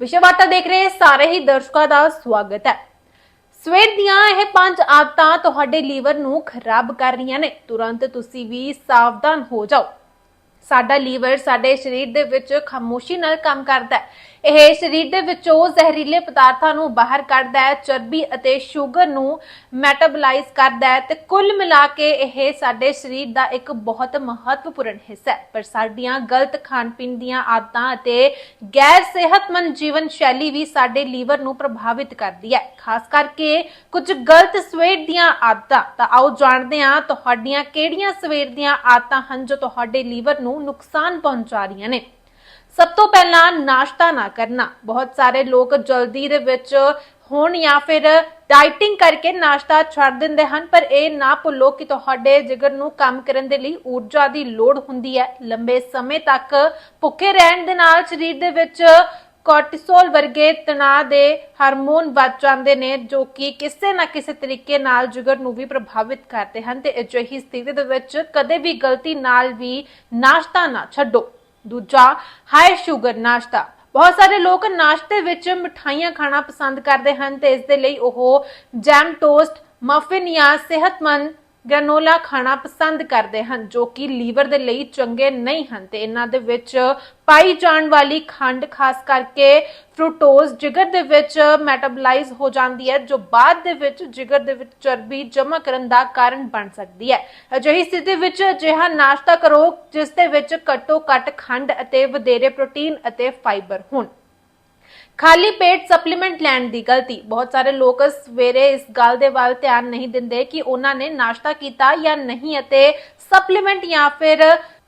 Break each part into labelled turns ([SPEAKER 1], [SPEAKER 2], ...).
[SPEAKER 1] ਵਿਸ਼ਵਾਰਤਾ ਦੇਖ ਰਹੇ ਸਾਰੇ ਹੀ ਦਰਸ਼ਕਾਂ ਦਾ ਸਵਾਗਤ ਹੈ। ਸਵੇਰ ਦੀਆਂ ਇਹ ਪੰਜ ਆਦਤਾਂ ਤੁਹਾਡੇ ਲੀਵਰ ਨੂੰ ਖਰਾਬ ਕਰ ਰਹੀਆਂ ਨੇ। ਤੁਰੰਤ ਤੁਸੀਂ ਵੀ ਸਾਵਧਾਨ ਹੋ ਜਾਓ। ਸਾਡਾ ਲੀਵਰ ਸਾਡੇ ਸਰੀਰ ਦੇ ਵਿੱਚ ਖਾਮੋਸ਼ੀ ਨਾਲ ਕੰਮ ਕਰਦਾ ਹੈ। ਇਹ ਸਰੀਰ ਦੇ ਵਿੱਚੋਂ ਜ਼ਹਿਰੀਲੇ ਪਦਾਰਥਾਂ ਨੂੰ ਬਾਹਰ ਕੱਢਦਾ ਹੈ, ਚਰਬੀ ਅਤੇ ਸ਼ੂਗਰ ਨੂੰ ਮੈਟਾਬੋਲਾਈਜ਼ ਕਰਦਾ ਹੈ ਤੇ ਕੁੱਲ ਮਿਲਾ ਕੇ ਇਹ ਸਾਡੇ ਸਰੀਰ ਦਾ ਇੱਕ ਬਹੁਤ ਮਹੱਤਵਪੂਰਨ ਹਿੱਸਾ ਹੈ। ਪਰ ਸਾਡੀਆਂ ਗਲਤ ਖਾਣ ਪੀਣ ਦੀਆਂ ਆਦਤਾਂ ਅਤੇ ਗੈਰ ਸਿਹਤਮੰਦ ਜੀਵਨ ਸ਼ੈਲੀ ਵੀ ਸਾਡੇ ਲੀਵਰ ਨੂੰ ਪ੍ਰਭਾਵਿਤ ਕਰਦੀ ਹੈ। ਖਾਸ ਕਰਕੇ ਕੁਝ ਗਲਤ ਸਵੇਰ ਦੀਆਂ ਆਦਤਾਂ। ਤਾਂ ਆਓ ਜਾਣਦੇ ਹਾਂ ਤੁਹਾਡੀਆਂ ਕਿਹੜੀਆਂ ਸਵੇਰ ਦੀਆਂ ਆਦਤਾਂ ਹਨ ਜੋ ਤੁਹਾਡੇ ਲੀਵਰ ਨੂੰ ਨੁਕਸਾਨ ਪਹੁੰਚਾ ਰਹੀਆਂ ਨੇ। ਸਭ ਤੋਂ ਪਹਿਲਾਂ ਨਾਸ਼ਤਾ ਨਾ ਕਰਨਾ। ਬਹੁਤ ਸਾਰੇ ਲੋਕ ਜਲਦੀ ਦੇ ਵਿੱਚ ਹੋਣ ਜਾਂ ਫਿਰ ਡਾਈਟਿੰਗ ਕਰਕੇ ਨਾਸ਼ਤਾ ਛੱਡ ਦਿੰਦੇ ਹਨ, ਪਰ ਇਹ ਨਾ ਭੁੱਲੋ ਕਿ ਤੁਹਾਡੇ ਜਿਗਰ ਨੂੰ ਕੰਮ ਕਰਨ ਦੇ ਲਈ ਊਰਜਾ ਦੀ ਲੋੜ ਹੁੰਦੀ ਹੈ। ਲੰਬੇ ਸਮੇਂ ਤੱਕ ਭੁੱਖੇ ਰਹਿਣ ਦੇ ਨਾਲ ਸਰੀਰ ਦੇ ਵਿੱਚ ਕੋਰਟੀਸੋਲ ਵਰਗੇ ਤਣਾਅ ਦੇ ਹਾਰਮੋਨ ਵੱਧ ਜਾਂਦੇ ਨੇ, ਜੋ ਕਿ ਕਿਸੇ ਨਾ ਕਿਸੇ ਤਰੀਕੇ ਨਾਲ ਜਿਗਰ ਨੂੰ ਵੀ ਪ੍ਰਭਾਵਿਤ ਕਰਦੇ ਹਨ ਤੇ ਅਜਿਹੀ ਸਥਿਤੀ ਦੇ ਵਿੱਚ ਕਦੇ ਵੀ ਗਲਤੀ ਨਾਲ ਵੀ ਨਾਸ਼ਤਾ ਨਾ ਛੱਡੋ। ਦੂਜਾ ਹਾਈ ਸ਼ੂਗਰ ਨਾਸ਼ਤਾ। ਬਹੁਤ ਸਾਰੇ ਲੋਕ ਨਾਸ਼ਤੇ ਵਿੱਚ ਮਠਾਈਆਂ ਖਾਣਾ ਪਸੰਦ ਕਰਦੇ ਹਨ ਤੇ ਇਸ ਦੇ ਲਈ ਉਹ ਜੈਮ ਟੋਸਟ, ਮਫਿਨ ਜਾਂ ਸਿਹਤਮੰਦ ਗ੍ਰੈਨੋਲਾ ਖਾਣਾ ਪਸੰਦ ਕਰਦੇ ਹਨ, ਜੋ ਕਿ ਲੀਵਰ ਦੇ ਲਈ ਚੰਗੇ ਨਹੀਂ ਹਨ ਤੇ ਇਹਨਾਂ ਦੇ ਵਿੱਚ ਪਾਈ ਜਾਣ ਵਾਲੀ ਖੰਡ, ਖਾਸ ਕਰਕੇ ਫਰੂਟੋਜ਼, ਜਿਗਰ ਦੇ ਵਿੱਚ ਮੈਟਾਬੋਲਾਈਜ਼ ਹੋ ਜਾਂਦੀ ਹੈ, ਜੋ ਬਾਅਦ ਦੇ ਵਿੱਚ ਜਿਗਰ ਦੇ ਵਿੱਚ ਚਰਬੀ ਜਮ੍ਹਾਂ ਕਰਨ ਦਾ ਕਾਰਨ ਬਣ ਸਕਦੀ ਹੈ। ਅਜਿਹੀ ਸਥਿਤੀ ਵਿੱਚ ਅਜਿਹਾ ਨਾਸ਼ਤਾ ਕਰੋ, ਜਿਸ ਦੇ ਵਿੱਚ ਘੱਟੋ ਘੱਟ ਖੰਡ ਅਤੇ ਵਧੇਰੇ ਪ੍ਰੋਟੀਨ ਅਤੇ ਫਾਈਬਰ ਹੋਣ। ਖਾਲੀ ਪੇਟ ਸਪਲੀਮੈਂਟ ਲੈਣ ਦੀ ਗਲਤੀ। ਬਹੁਤ ਸਾਰੇ ਲੋਕ ਸਵੇਰੇ ਇਸ ਗੱਲ ਦੇ ਵੱਲ ਧਿਆਨ ਨਹੀਂ ਦਿੰਦੇ ਕਿ ਉਹਨਾਂ ਨੇ ਨਾਸ਼ਤਾ ਕੀਤਾ ਜਾਂ ਨਹੀਂ ਅਤੇ ਸਪਲੀਮੈਂਟ ਜਾਂ ਫਿਰ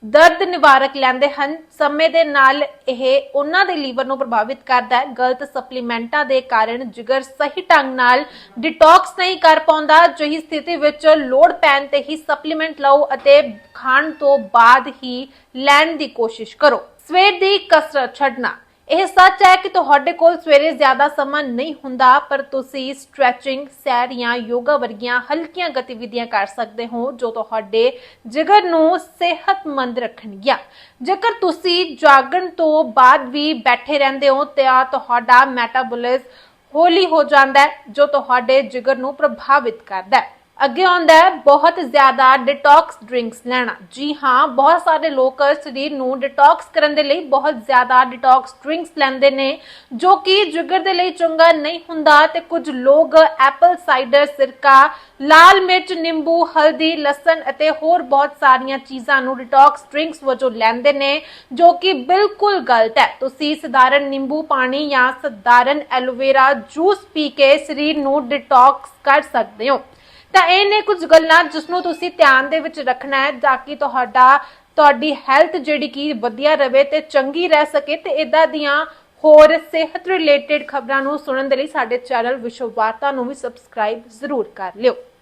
[SPEAKER 1] ਦਰਦ ਨਿਵਾਰਕ ਲੈਂਦੇ ਹਨ। ਸਮੇਂ ਦੇ ਨਾਲ ਇਹ ਉਹਨਾਂ ਦੇ ਲੀਵਰ ਨੂੰ ਪ੍ਰਭਾਵਿਤ ਕਰਦਾ ਹੈ। ਗਲਤ ਸਪਲੀਮੈਂਟਾਂ ਦੇ ਕਾਰਨ ਜਿਗਰ ਸਹੀ ਢੰਗ ਨਾਲ ਡਿਟੌਕਸ ਨਹੀਂ ਕਰ ਪਾਉਂਦਾ। ਜਿਹੀ ਸਥਿਤੀ ਵਿੱਚ ਲੋੜ ਪੈਣ ਤੇ ਹੀ ਸਪਲੀਮੈਂਟ ਲਓ ਅਤੇ ਖਾਣ ਤੋਂ ਬਾਅਦ ਹੀ ਲੈਣ ਦੀ ਕੋਸ਼ਿਸ਼ ਕਰੋ। ਸਵੇਰ ਦੀ ਕਸਰਤ ਛੱਡਣਾ। ਇਹ ਸੱਚ ਹੈ ਕਿ ਤੁਹਾਡੇ ਕੋਲ ਸਵੇਰੇ ਜ਼ਿਆਦਾ ਸਮਾਂ ਨਹੀਂ ਹੁੰਦਾ, ਪਰ ਤੁਸੀਂ ਸਟ੍ਰੈਚਿੰਗ ਸੈਰ ਜਾਂ ਯੋਗਾ ਵਰਗੀਆਂ ਹਲਕੀਆਂ ਗਤੀਵਿਧੀਆਂ ਕਰ ਸਕਦੇ ਹੋ ਜੋ ਤੁਹਾਡੇ ਜਿਗਰ ਨੂੰ ਸਿਹਤਮੰਦ ਰੱਖਣਗੀਆਂ। ਜੇਕਰ ਤੁਸੀਂ ਜਾਗਣ ਤੋਂ ਬਾਅਦ ਵੀ ਬੈਠੇ ਰਹਿੰਦੇ ਹੋ, ਤਾਂ ਤੁਹਾਡਾ ਮੈਟਾਬੋਲਿਜ਼ਮ ਹੌਲੀ ਹੋ ਜਾਂਦਾ ਹੈ, ਜੋ ਤੁਹਾਡੇ ਜਿਗਰ ਨੂੰ ਪ੍ਰਭਾਵਿਤ ਕਰਦਾ ਹੈ। ਅੱਗੇ ਆਉਂਦਾ ਹੈ, ਬਹੁਤ ਜ਼ਿਆਦਾ ਡਿਟੌਕਸ ਡਰਿੰਕਸ ਲੈਣਾ। ਜੀ ਹਾਂ, ਬਹੁਤ ਸਾਰੇ ਲੋਕ ਸਰੀਰ ਨੂੰ ਡਿਟੌਕਸ ਕਰਨ ਦੇ ਲਈ ਬਹੁਤ ਜ਼ਿਆਦਾ ਡਿਟੌਕਸ ਡਰਿੰਕਸ ਲੈਂਦੇ ਨੇ, ਜੋ ਕਿ ਜਿਗਰ ਦੇ ਲਈ ਚੰਗਾ ਨਹੀਂ ਹੁੰਦਾ ਤੇ ਕੁਝ ਲੋਕ ਐਪਲ ਸਾਈਡਰ ਸਿਰਕਾ, ਲਾਲ ਮਿਰਚ, ਨਿੰਬੂ, ਹਲਦੀ, ਲਸਣ ਅਤੇ ਹੋਰ ਬਹੁਤ ਸਾਰੀਆਂ ਚੀਜ਼ਾਂ ਨੂੰ ਡਿਟੌਕਸ ਡਰਿੰਕਸ ਵਜੋਂ ਲੈਂਦੇ ਨੇ, ਜੋ ਕਿ ਬਿਲਕੁਲ ਗਲਤ ਹੈ। ਤੁਸੀਂ ਸਧਾਰਨ ਨਿੰਬੂ ਪਾਣੀ ਜਾਂ ਸਧਾਰਨ ਐਲੋਵੇਰਾ ਜੂਸ ਪੀ ਕੇ ਸਰੀਰ ਨੂੰ ਡਿਟੌਕਸ ਕਰ ਸਕਦੇ ਹੋ। ਤਾਂ ਇਹ ਨੇ ਕੁਝ ਗੱਲਾਂ ਜਿਸ ਨੂੰ ਤੁਸੀਂ ਧਿਆਨ ਦੇ ਵਿੱਚ ਰੱਖਣਾ ਹੈ ਤਾਂ ਕਿ ਤੁਹਾਡਾ, ਤੁਹਾਡੀ ਹੈਲਥ ਜਿਹੜੀ ਕਿ ਵਧੀਆ ਰਵੇ ਤੇ ਚੰਗੀ ਰਹਿ ਸਕੇ ਤੇ ਇਦਾਂ ਦੀਆਂ ਹੋਰ ਸਿਹਤ ਰਿਲੇਟਡ ਖਬਰਾਂ ਨੂੰ ਸੁਣਨ ਦੇ ਲਈ ਸਾਡੇ ਚੈਨਲ ਵਿਸ਼ਵ ਵਾਰਤਾ ਨੂੰ ਵੀ ਸਬਸਕ੍ਰਾਈਬ ਜ਼ਰੂਰ ਕਰ ਲਿਓ।